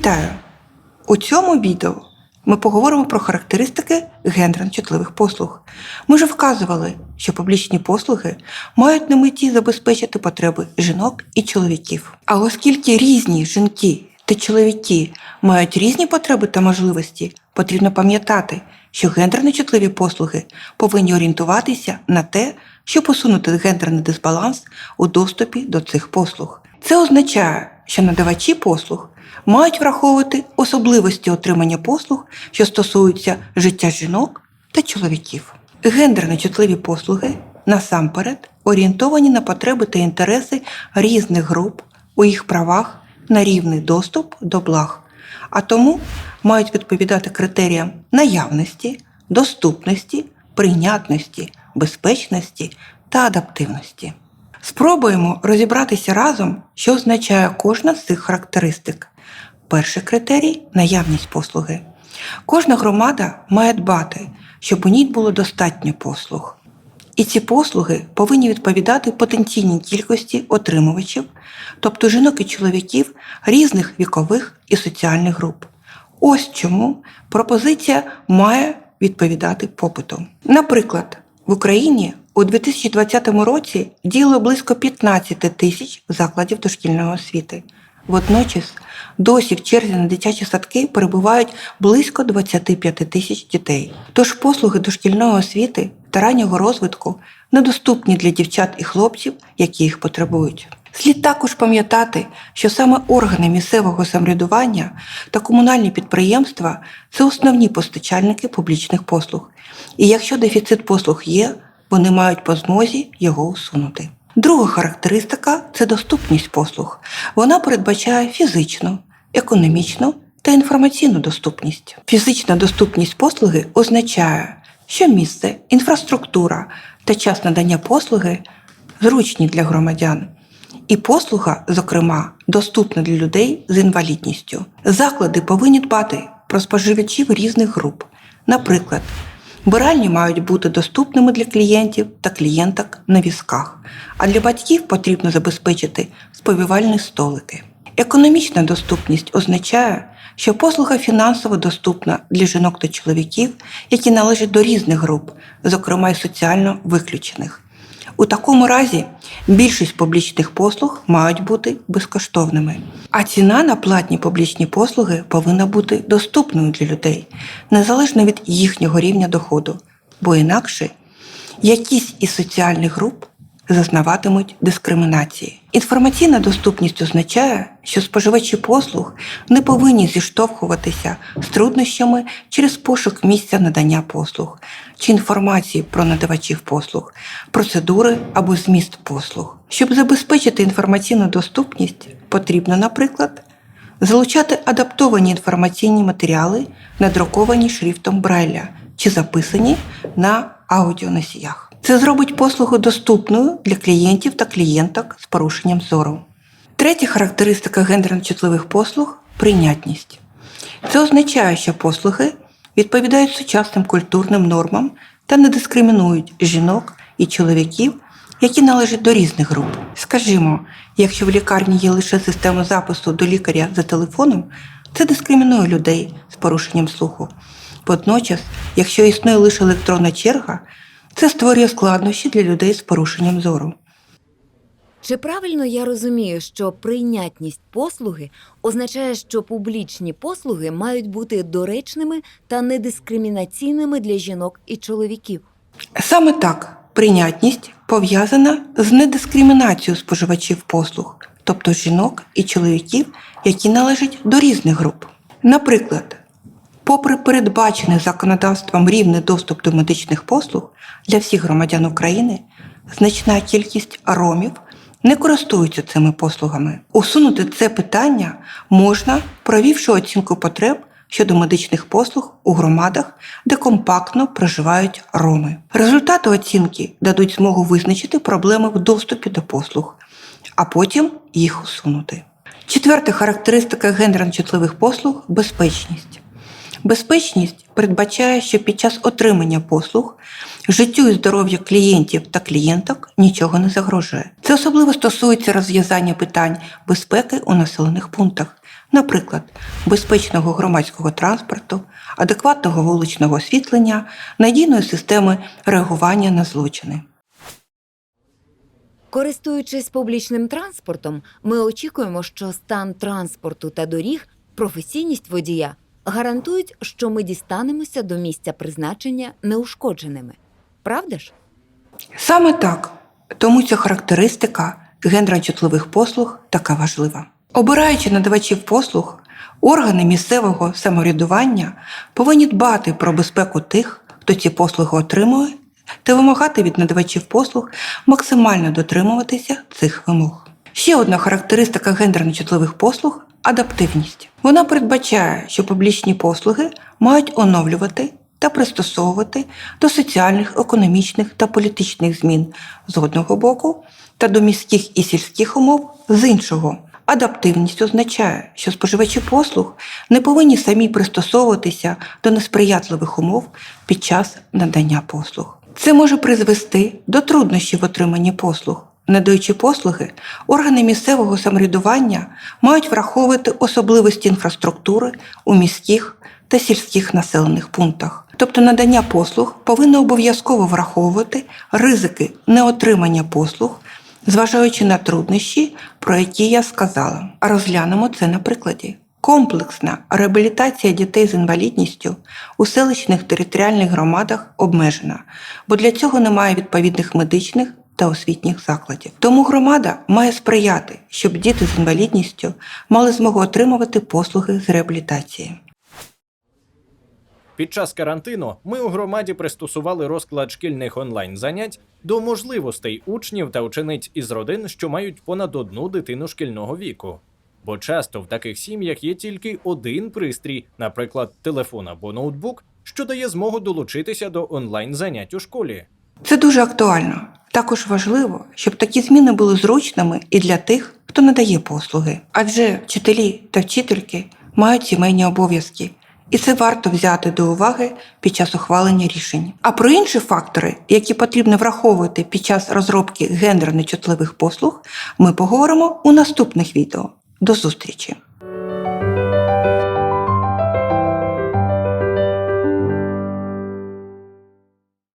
Вітаю! У цьому відео ми поговоримо про характеристики гендерно-чутливих послуг. Ми вже вказували, що публічні послуги мають на меті забезпечити потреби жінок і чоловіків. А оскільки різні жінки та чоловіки мають різні потреби та можливості, потрібно пам'ятати, що гендерно-чутливі послуги повинні орієнтуватися на те, щоб усунути гендерний дисбаланс у доступі до цих послуг. Це означає, що надавачі послуг мають враховувати особливості отримання послуг, що стосуються життя жінок та чоловіків. Гендерно чутливі послуги насамперед орієнтовані на потреби та інтереси різних груп у їх правах на рівний доступ до благ, а тому мають відповідати критеріям наявності, доступності, прийнятності, безпечності та адаптивності. Спробуємо розібратися разом, що означає кожна з цих характеристик. Перший критерій наявність послуги. Кожна громада має дбати, щоб у ній було достатньо послуг. І ці послуги повинні відповідати потенційній кількості отримувачів, тобто жінок і чоловіків різних вікових і соціальних груп. Ось чому пропозиція має відповідати попиту. Наприклад, в Україні у 2020 році діло близько 15 тисяч закладів дошкільної освіти. Водночас досі в черзі на дитячі садки перебувають близько 25 тисяч дітей. Тож послуги дошкільної освіти та раннього розвитку недоступні для дівчат і хлопців, які їх потребують. Слід також пам'ятати, що саме органи місцевого самоврядування та комунальні підприємства це основні постачальники публічних послуг. І якщо дефіцит послуг є, вони мають по змозі його усунути. Друга характеристика це доступність послуг. Вона передбачає фізичну, економічну та інформаційну доступність. Фізична доступність послуги означає, що місце, інфраструктура та час надання послуги зручні для громадян. І послуга, зокрема, доступна для людей з інвалідністю. Заклади повинні дбати про споживачів різних груп. Наприклад, Биральні мають бути доступними для клієнтів та клієнток на візках, а для батьків потрібно забезпечити сповівальні столики. Економічна доступність означає, що послуга фінансово доступна для жінок та чоловіків, які належать до різних груп, зокрема й соціально виключених. У такому разі більшість публічних послуг мають бути безкоштовними, а ціна на платні публічні послуги повинна бути доступною для людей, незалежно від їхнього рівня доходу, бо інакше якісь із соціальних груп зазнаватимуть дискримінації. Інформаційна доступність означає, що споживачі послуг не повинні зіштовхуватися з труднощами через пошук місця надання послуг чи інформації про надавачів послуг, процедури або зміст послуг. Щоб забезпечити інформаційну доступність, потрібно, наприклад, залучати адаптовані інформаційні матеріали, надруковані шрифтом Брайля чи записані на аудіоносіях. Це зробить послугу доступною для клієнтів та клієнток з порушенням зору. Третя характеристика гендерно-чутливих послуг прийнятність. Це означає, що послуги відповідають сучасним культурним нормам та не дискримінують жінок і чоловіків, які належать до різних груп. Скажімо, якщо в лікарні є лише система запису до лікаря за телефоном, це дискримінує людей з порушенням слуху. Водночас, якщо існує лише електронна черга, це створює складнощі для людей з порушенням зору. Чи правильно я розумію, що прийнятність послуги означає, що публічні послуги мають бути доречними та недискримінаційними для жінок і чоловіків? Саме так прийнятність пов'язана з недискримінацією споживачів послуг, тобто жінок і чоловіків, які належать до різних груп. Наприклад, попри передбачений законодавством рівний доступ до медичних послуг для всіх громадян України, значна кількість ромів не користуються цими послугами. Усунути це питання можна, провівши оцінку потреб щодо медичних послуг у громадах, де компактно проживають роми. Результати оцінки дадуть змогу визначити проблеми в доступі до послуг, а потім їх усунути. Четверта характеристика гендерно-чутливих послуг безпечність. Безпечність передбачає, що під час отримання послуг життю і здоров'ю клієнтів та клієнток нічого не загрожує. Це особливо стосується розв'язання питань безпеки у населених пунктах, наприклад, безпечного громадського транспорту, адекватного вуличного освітлення, надійної системи реагування на злочини. Користуючись публічним транспортом, ми очікуємо, що стан транспорту та доріг, професійність водія гарантують, що ми дістанемося до місця призначення неушкодженими. Правда ж? Саме так, тому ця характеристика гендерно-чутливих послуг така важлива. Обираючи надавачів послуг, органи місцевого самоврядування повинні дбати про безпеку тих, хто ці послуги отримує, та вимагати від надавачів послуг максимально дотримуватися цих вимог. Ще одна характеристика гендерно-чутливих послуг адаптивність. Вона передбачає, що публічні послуги мають оновлювати та пристосовувати до соціальних, економічних та політичних змін з одного боку та до міських і сільських умов з іншого. Адаптивність означає, що споживачі послуг не повинні самі пристосовуватися до несприятливих умов під час надання послуг. Це може призвести до труднощів в отриманні послуг. Надаючи послуги, органи місцевого самоврядування мають враховувати особливості інфраструктури у міських та сільських населених пунктах. Тобто надання послуг повинно обов'язково враховувати ризики неотримання послуг, зважаючи на труднощі, про які я сказала. Розглянемо це на прикладі. Комплексна реабілітація дітей з інвалідністю у селищних територіальних громадах обмежена, бо для цього немає відповідних медичних та освітніх закладів. Тому громада має сприяти, щоб діти з інвалідністю мали змогу отримувати послуги з реабілітації. Під час карантину ми у громаді пристосували розклад шкільних онлайн занять до можливостей учнів та учениць із родин, що мають понад одну дитину шкільного віку. Бо часто в таких сім'ях є тільки один пристрій, наприклад, телефон або ноутбук, що дає змогу долучитися до онлайн занять у школі. Це дуже актуально. Також важливо, щоб такі зміни були зручними і для тих, хто надає послуги. Адже вчителі та вчительки мають сімейні обов'язки, і це варто взяти до уваги під час ухвалення рішень. А про інші фактори, які потрібно враховувати під час розробки гендерно чутливих послуг, ми поговоримо у наступних відео. До зустрічі!